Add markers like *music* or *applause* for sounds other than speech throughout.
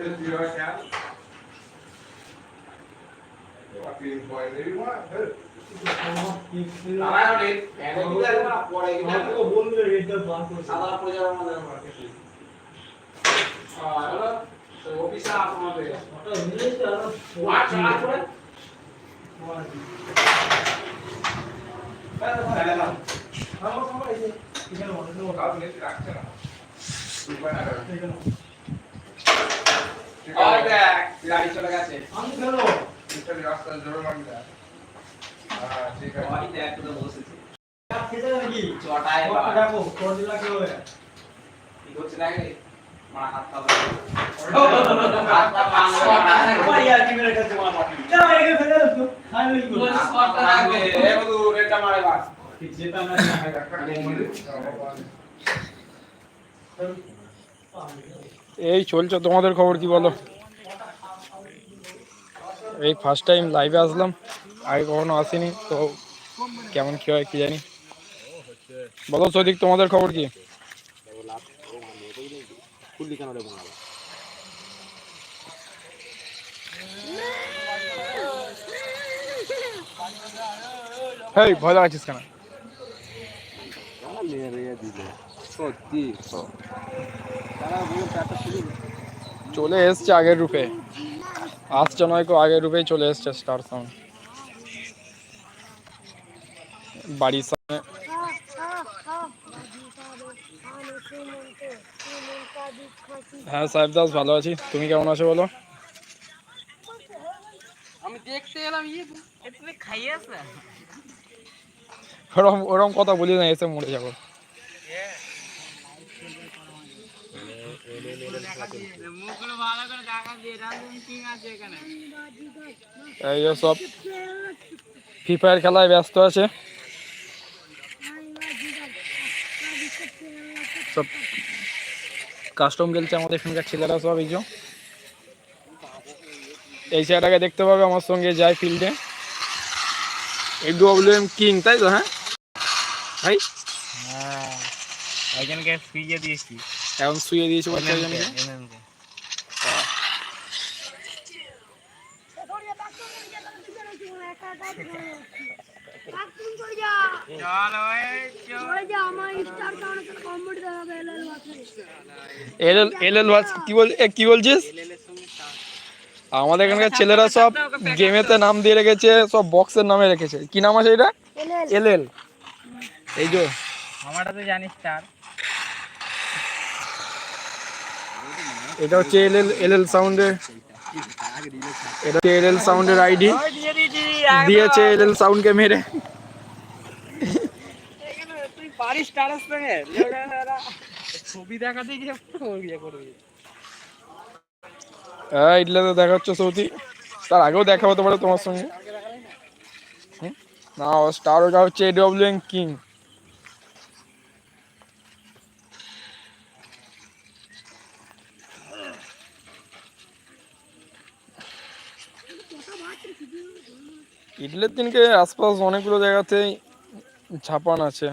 Just your account. What do you want? Maybe one, two. আমার rate এখন কি লাগে না পড়ে গেলে আমি তো বলবে রেটটা বার করে সাদা পড়ে যাবে আমাদের মার্কেট আর হলো তো অফিসে আপনাদের ওটা ইংলিশ আর ওয়াট আর করে তাহলে না আমরা সবাই এখানে অনেক লোক আছে রাখছে না গাড়ি চলে গেছে। আমি কেন রাস্তা জোরে মারি হ্যাঁ ঠিক আছে। ওই দেখ তো বসেছে। খেতে নাকি? চটায় কত বাবা। ডাকো দিলা কি হবে। কি করছে দেখে মারা হাত পা হাত পা ভাঙলো, চটায়। কি মেরে কাছে মারা না একে ফেলে দাও খাই লই গো হাত পা ভাঙবে। এ বধু, রেটটা মারে বাস। যেটা না। এই চলছে, তোমাদের খবর কি বলো? এই ফার্স্ট টাইম লাইভে আসলাম, আগে কখনো আসিনি, তো কেমন কি হয় কি জানি। বলো সদিক, তোমাদের খবর কি? ভয় লাগাচ্ছিস কেন? চলে এসছে আগের রূপে। আসছে নয় কো আগের রূপেই চলে এসছে স্টার সাউন্ড বাড়ির সামনে। হ্যাঁ সাহেব দাস ভালো আছি। তুমি কেমন আছো বলো? আমি দেখতে এলাম ইয়ে ওরম ওরম কথা বলি না এসে মরে যাব মুখগুলো ভালো করে দেখা দিয়ে রান্ধুন কিং আছে এখানে এই সব ফ্রি ফায়ার খেলায় ব্যস্ত আছে। সব কাস্টম খেলছে আমাদের এখানকার ছেলেরা সব এই যে। এই ছেলেটাকে দেখতে পাবে আমার সঙ্গে যায় ফিল্ডে এই ডব্লিউ কিং তাই তো হ্যাঁ? ভাই? হ্যাঁ একজনকে ফ্রিজে দিয়েছি। এখন শুয়ে দিয়েছি বলছে একজনকে চল ওই এল এল এল এল কি বল এ, কি বলছিস? আমাদের এখানকার ছেলেরা সব গেমেতে নাম দিয়ে রেখেছে সব বক্সের নামে রেখেছে। কি নাম আছে এটা? এল এল এই যে। আমারটা তো জানিস তার। এটা হচ্ছে এল এল এল এল সাউন্ডের এটা হচ্ছে এল এল সাউন্ডের আইডি দিয়েছে এল এল সাউন্ডকে মেরে। তুই পারিস সঙ্গে। *laughs* ছবি দেখাতে গিয়ে ইয়ে করবি হ্যাঁ ইডলাতে দেখা হচ্ছে সৌদি। তার আগেও দেখা হতে পারে তোমার সঙ্গে? না স্টার ওটা হচ্ছে এডব্লিউ এন কিং ঈদের দিনকে আশপাশ অনেকগুলো জায়গাতেই ঝাপান আছে।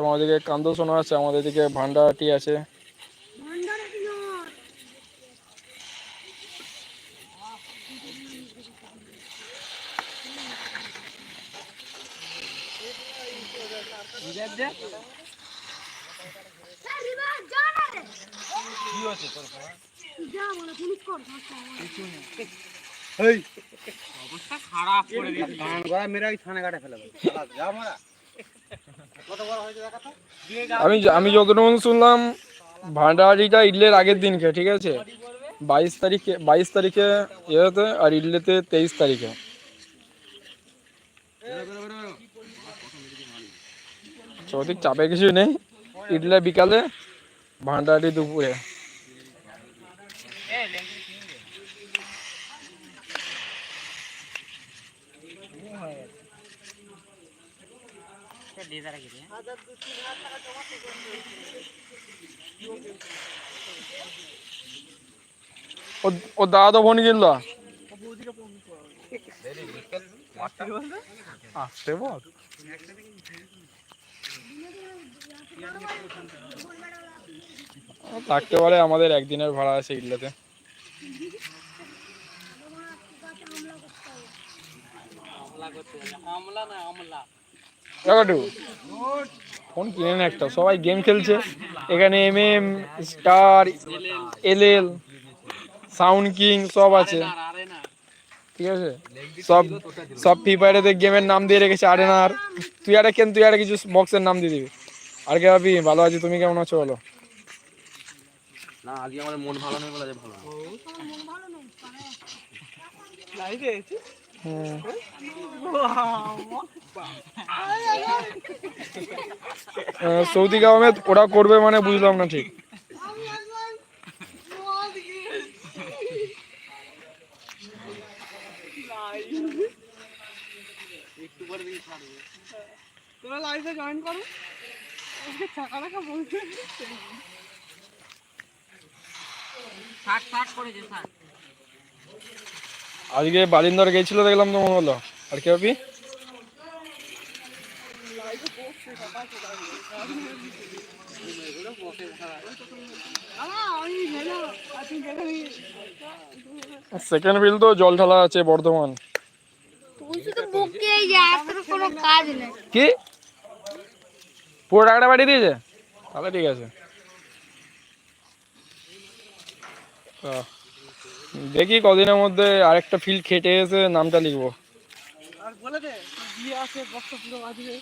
তোমার দিকে কান্দোসোনা আছে আমাদের দিকে ভান্ডারাটি আছে। অবস্থা খারাপ করে দিয়েছি। আমি আমি যতটুকু শুনলাম ভাণ্ডারিটা ইডলের আগের দিনকে, ঠিক আছে? বাইশ তারিখে বাইশ তারিখে ইয়েতে আর ইডলেতে তেইশ তারিখে। সঠিক চাপে কিছু নেই। ইডলে বিকালে ভাণ্ডারি দুপুরে। নিজেরা কিনে ও দাদা তো ফোন আসতে বল। থাকতে পারে আমাদের একদিনের ভাড়া আছে ইল্লাতে আমলা না আমলা কাকাটু ফোন কিনে না একটা। সবাই গেম খেলছে। এখানে M M Star L L Sound King সব আছে। আর আরে ঠিক আছে? সব সব ফ্রি ফায়ারে গেমের নাম দিয়ে রেখেছে আরেনার তুই একটা কেন তুই একটা কিছু বক্সের নাম দিয়ে দিবি? আর কে ভাবি ভালো আছি তুমি কেমন আছো বলো? না আজকে আমাদের মন ভালো নেই বলে ভালো আহ, সৌদি আহমেদ ওরা করবে মানে বুঝলাম না ঠিক। তোরা লাইভে জয়েন করো। বলতে থাক থাক করেছে থাক। আজকে বালিন্দর গেছিল, দেখলাম তো মনে হলো। আর কে? সেকেন্ড বিল তো জল ঢালা আছে বর্ধমান। কি? পুরো টাকাটা পাঠিয়ে দিয়েছে? তাহলে ঠিক আছে। দেখি কদিনের মধ্যে আরেকটা ফিল্ড খেটে এসে নামটা লিখব। আর বলে দে বিয়ে আছে বক্স পুরো বাজবে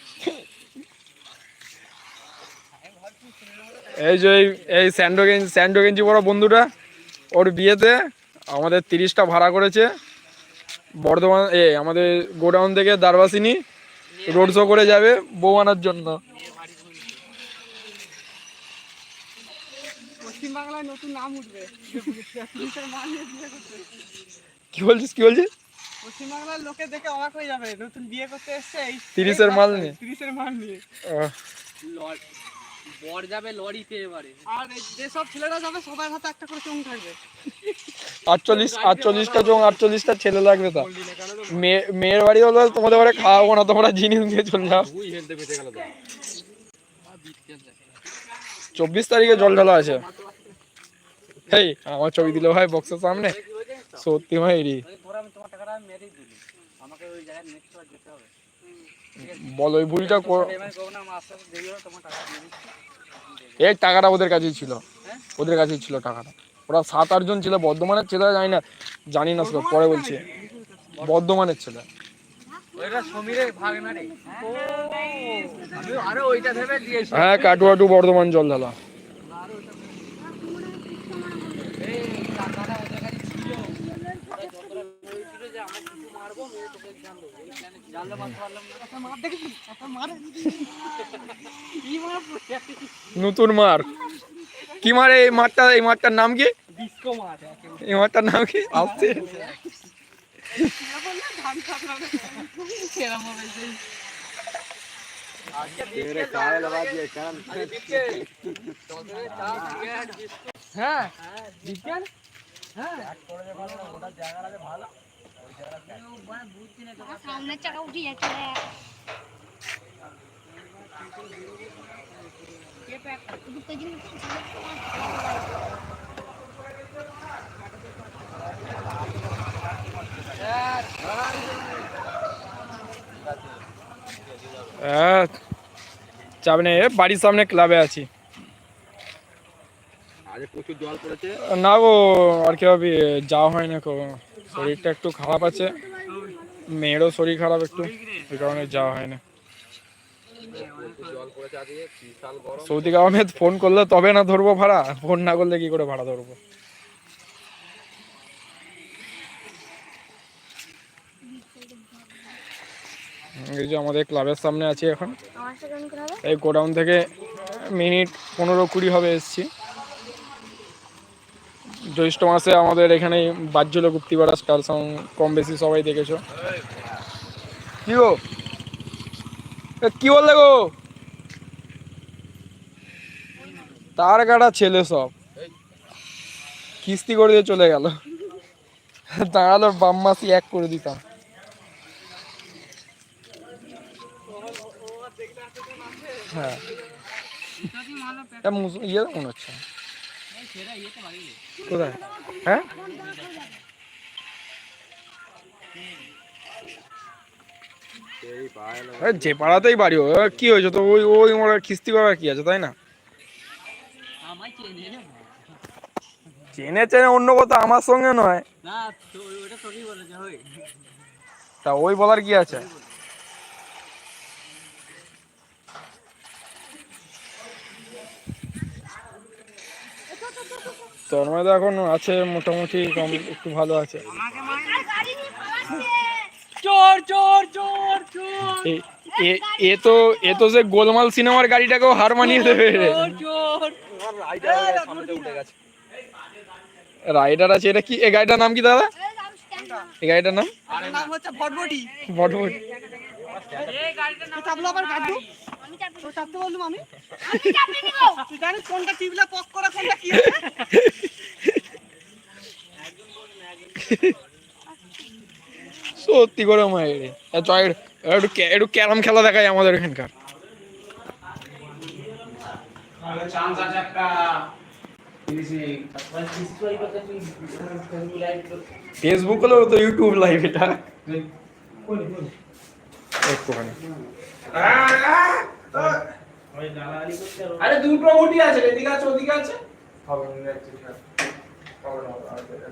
এই যে এই- এই স্যান্ডো গেঞ্জি স্যান্ডো গেঞ্জি বড় বন্ধুটা ওর বিয়েতে আমাদের তিরিশটা ভাড়া করেছে। বর্ধমান এ আমাদের গোডাউন থেকে দারবাসিনী রোড শো করে যাবে বউ আনার জন্য। পশ্চিমবাংলায় নতুন নাম উঠবে। কি বলছিস কি বলছিস? পশ্চিমবাংলার লোকে দেখে অবাক হয়ে যাবে নতুন বিয়ে করতে এসছে এই তিরিশের মাল নিয়ে? তিরিশের মাল নিয়ে। বর যাবে লরিতে এবারে। আর যেসব ছেলেরা যাবে সবার হাতে একটা করে থাকবে। আটচল্লিশ আটচল্লিশটা চোখ আটচল্লিশটা ছেলে লাগবে তা। মেয়ে মেয়ের বাড়ি হলো তোমাদের বাড়ি খাওয়াবো না তোমরা জিনিস দিয়ে চলে যাও। চব্বিশ তারিখে জল ঢালা আছে। এই আমার ছবি দিল ভাই বক্সের সামনে। সত্যি ভাই রি। বল ওই ভুলটা এই টাকাটা ওদের কাছেই ছিল। ওদের কাছেই ছিল টাকাটা। ওরা সাত আটজন ছিল বর্ধমানের ছেলে জানি না জানি না সেটা পরে বলছি। বর্ধমানের ছেলে। ওইটা সমীরের ভাগ না রে ও আমি আরে ওইটা ভেবে দিয়েছি। হ্যাঁ কাটুয়াটু বর্ধমান জল ঢালা এই টাকাটা ওদের কাছে ছিল ওরা যতটা ভেবেছিল যে আমরা কিছু মারবো মেরে তোকে জান দেবো এই প্ল্যানে জানলে মারতে পারলাম না একটা মার দেখেছি একটা মার কি মার নতুন মার। কি মারে এই মাঠটা এই মাঠটার নাম কি? এই মাঠটার নাম কি? আসছে। হ্যাঁ। বিজ্ঞান হ্যাঁ। সামনের চাকা উঠে যাচ্ছে হ্যাঁ চাপ নেই বাড়ির সামনে ক্লাবে আছি না গো আর কি যাওয়া হয় না কো শরীরটা একটু খারাপ আছে। মেয়েরও শরীর খারাপ একটু ওই কারণে যাওয়া হয় না সৌদি আহমেদ ফোন করলে তবে না ধরবো ভাড়া? ফোন না করলে কি করে ভাড়া ধরবো? এই যে আমাদের ক্লাবের সামনে আছি এখন। এই গোডাউন থেকে মিনিট পনেরো কুড়ি হবে এসছি। জ্যৈষ্ঠ মাসে আমাদের এখানে বাহ্যল গুপ্তিপাড়া স্টার সাউন্ড কম বেশি সবাই দেখেছ। কি গো? কি বললে গো? তার কাটা ছেলে সব। কিস্তি করে দিয়ে চলে গেল। দাঁড়াল, বাম মাসি এক করে দিতাম। হ্যাঁ। ইয়ে মনে হচ্ছে কোথায়? হ্যাঁ? যে পাড়াতেই বাড়ি কি হয়েছে? তো ওই ওই মোড়ে খিস্তি করার কি আছে তাই না? চেনে চেনে অন্য কথা আমার সঙ্গে নয়। তা ওই বলার কি আছে? তন্ময় তো এখন আছে মোটামুটি কম একটু ভালো আছে। চোর চোর চোর চোর। এ- এ- এ তো এ তো যে গোলমাল সিনেমার গাড়িটাকেও হার মানিয়ে দেবে। চোর চোর রাইডার আছে এটা কি? এ গাড়িটার নাম কি দাদা? এই গাড়িটার নাম? নাম হচ্ছে ভটভটি। বটবট এই গাড়িটা না তো চাপতে বললাম আমি তুই জানিস কোনটা টিপলে পক করে কোনটা কি? সত্যি করে মায়ের একটু একটু ক্যারাম খেলা দেখাই আমাদের এখানকার। তাহলে চান্স আছে একটা। ফেসবুক হলেও তো ইউটিউব লাইভ এটা। একটুখানি। আরে দুটো গুটি আছে এদিকে আছে ওদিকে আছে। হবে না, দেখছি। হবে না, হবে না,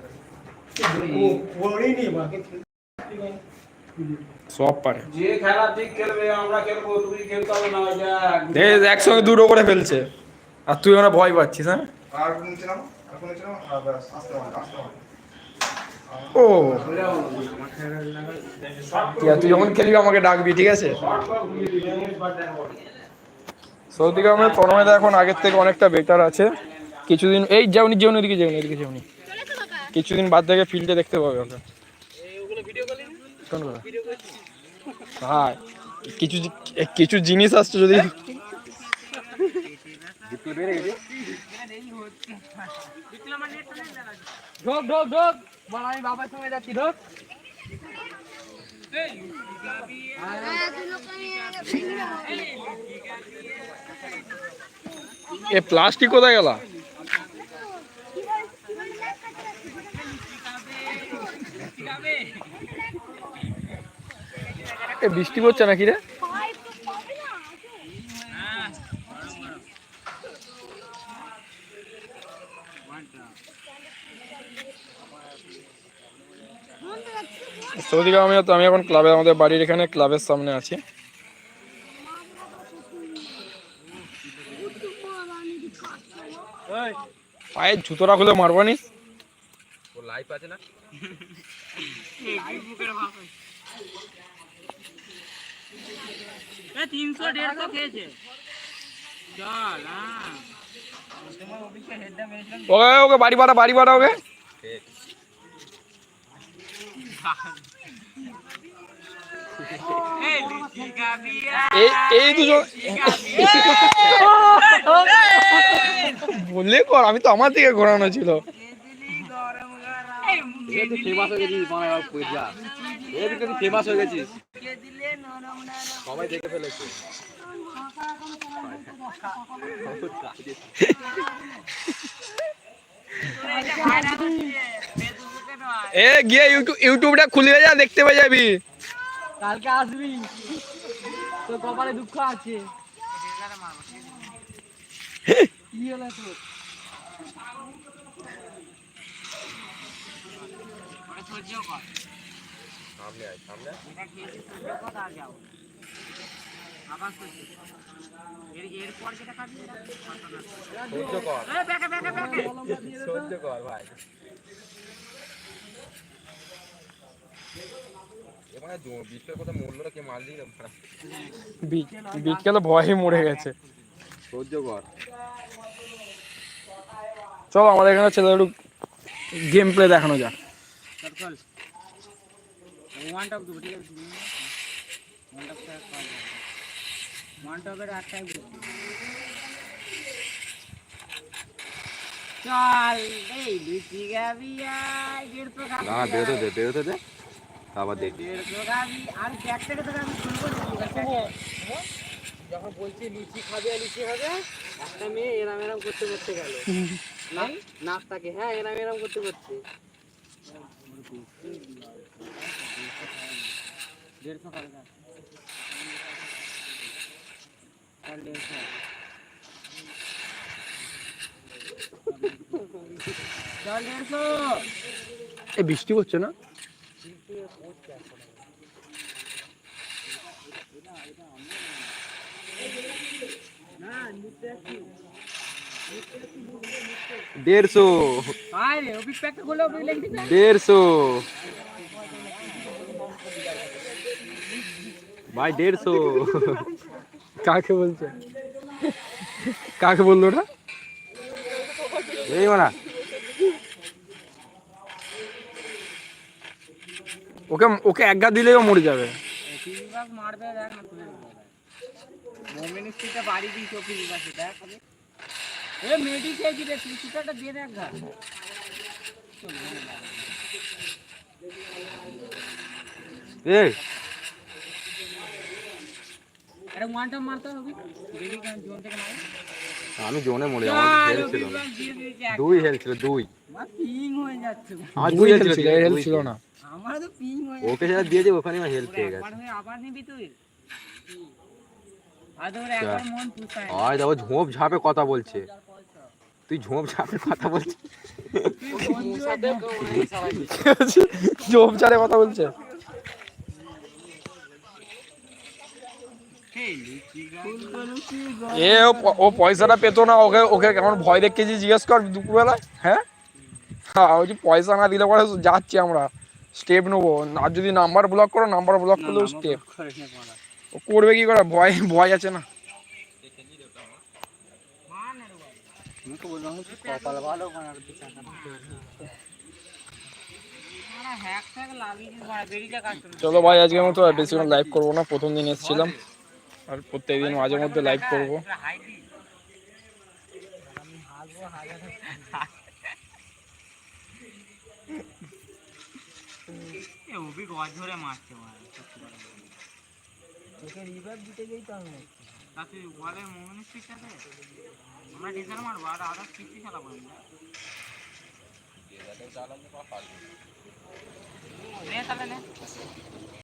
সব পারে। যে খেলা ঠিক খেলবে আমরা খেলব তুমি খেলতে হবে না ওইটা দেখ একসঙ্গে দুটো করে ফেলছে। আর তুই ওরা ভয় পাচ্ছিস হ্যাঁ? আর নিচে নামো? আর নিচে নামো? হ্যাঁ, আস্তে আস্তে ও। তুই যখন খেলবি আমাকে ডাকবি ঠিক আছে? সৌদি গ্রামে তন্ময়দা এখন আগের থেকে অনেকটা বেটার আছে। কিছুদিন, এই যেমনি যেমনি এদিকে যেমনি এদিকে যেমনি কিছুদিন বাদ থেকে ফিল্ডে দেখতে পাবে ওকে। হ্যাঁ কিছু কিছু জিনিস আসছে যদি। ঢোক ঢোক ঢোক। আমি বাবার সঙ্গে যাচ্ছি, ঢোক। এ প্লাস্টিক কোথায় গেল? এ বৃষ্টি পড়ছে নাকি রে? সৌদি গ্রামে তো আমি এখন ক্লাবে আমাদের বাড়ির এখানে ক্লাবের সামনে আছি। পায়ের জুতোটা খুলে মারবো নি? এ তিনশো দেড়শো খেয়েছে। চল হ্যাঁ ওকে ওকে বাড়ি পাঠা বাড়ি পাঠা ওকে। এই দুজন। বললে কর আমি তো আমার দিকে ঘোরানো ছিল। ফেমাস হয়ে গেছিস সবাই দেখে ফেলেছে এ গিয়ে ইউটিউব ইউটিউবটা খুলে যা দেখতে পেয়ে যাবি। কালকে আসবি। তোর কপালে দুঃখ আছে। কি হলো তোর? এরপর যেটা খাবি বিট বিট খেলে ভয়ে মরে গেছে। সহ্য কর। চল আমাদের এখানে ছেলে একটু গেম প্লে দেখানো যাক। চল এই বেরোতে দে বেরোতে দে। আবার দেখি দেড়শো খাবি আর ব্যাগ থেকে তোকে আমি যখন বলছি লুচি খাবে লুচি খাবে একটা মেয়ে এরাম এরাম করতে করতে গেল। নাচটাকে হ্যাঁ এরাম এরাম করতে করতে। দেড়শো। এ বৃষ্টি হচ্ছে না? দেড়শো। দেড়শো। ভাই দেড়শো। কাকে বলছে? কাকে বলল ওটা? এই মানা ওকে ওকে এক গা দিলেও মরে যাবে। মারবে দেখ। না তুলে মোমিনি স্ট্রিটে বাড়ি দিয়েছে ও ফিজবাকে দেখ আমি। এ মেডি চেয়েছি রে তুই সুতাটা দিয়ে দেখ গা। এই। আরে ওয়ানটা মারতে হবে। দেখি কেন জোন থেকে মারে আমি জোনে মরে চল, আমার হেল ছিল না অভিক দিয়ে দিয়েছে এক। দুই হেল ছিল দুই। আমার পিং হয়ে যাচ্ছে। আমার দুই হেল ছিল হেল ছিল না। আমার তো পিং হয়ে ওকে যেটা দিয়েছে ওখানে আমার হেল পেয়ে গেছে একবার হয়ে আবার নিবি তুই? আর আয় দেখো ঝোপ ঝাপে কথা বলছে। তুই ঝোপ ঝাপে কথা বলছিস? ঝোপ ঝাড়ে কথা বলছে? এ ও পয়সাটা পেতো না ওকে ওকে কেমন ভয় দেখেছি জিজ্ঞেস কর দুপুরবেলায় হ্যাঁ? হ্যাঁ ওই যে পয়সা না দিলে পরে যাচ্ছি আমরা। স্টেপ নেব। আর যদি নাম্বার ব্লক করো নাম্বার ব্লক করলেও স্টেপ ও করবে কি করে? ভয় ভয় আছে না। চলো ভাই, আজকের মতো আর বেশিক্ষণ লাইভ করব না। প্রথম দিন এসেছিলাম। আর প্রত্যেকদিন মাঝে মধ্যে লাইভ করব। গজ ধরে মারছে মারা সত্যি কথা বলতে। তোকে রিভার দিতে গেই তো আমি তা তুই বলে মোমিন স্পিকটাতে আমরা ডিজার মারবো আর আদার কিস্তি চালাবো আমরা নে তাহলে নে।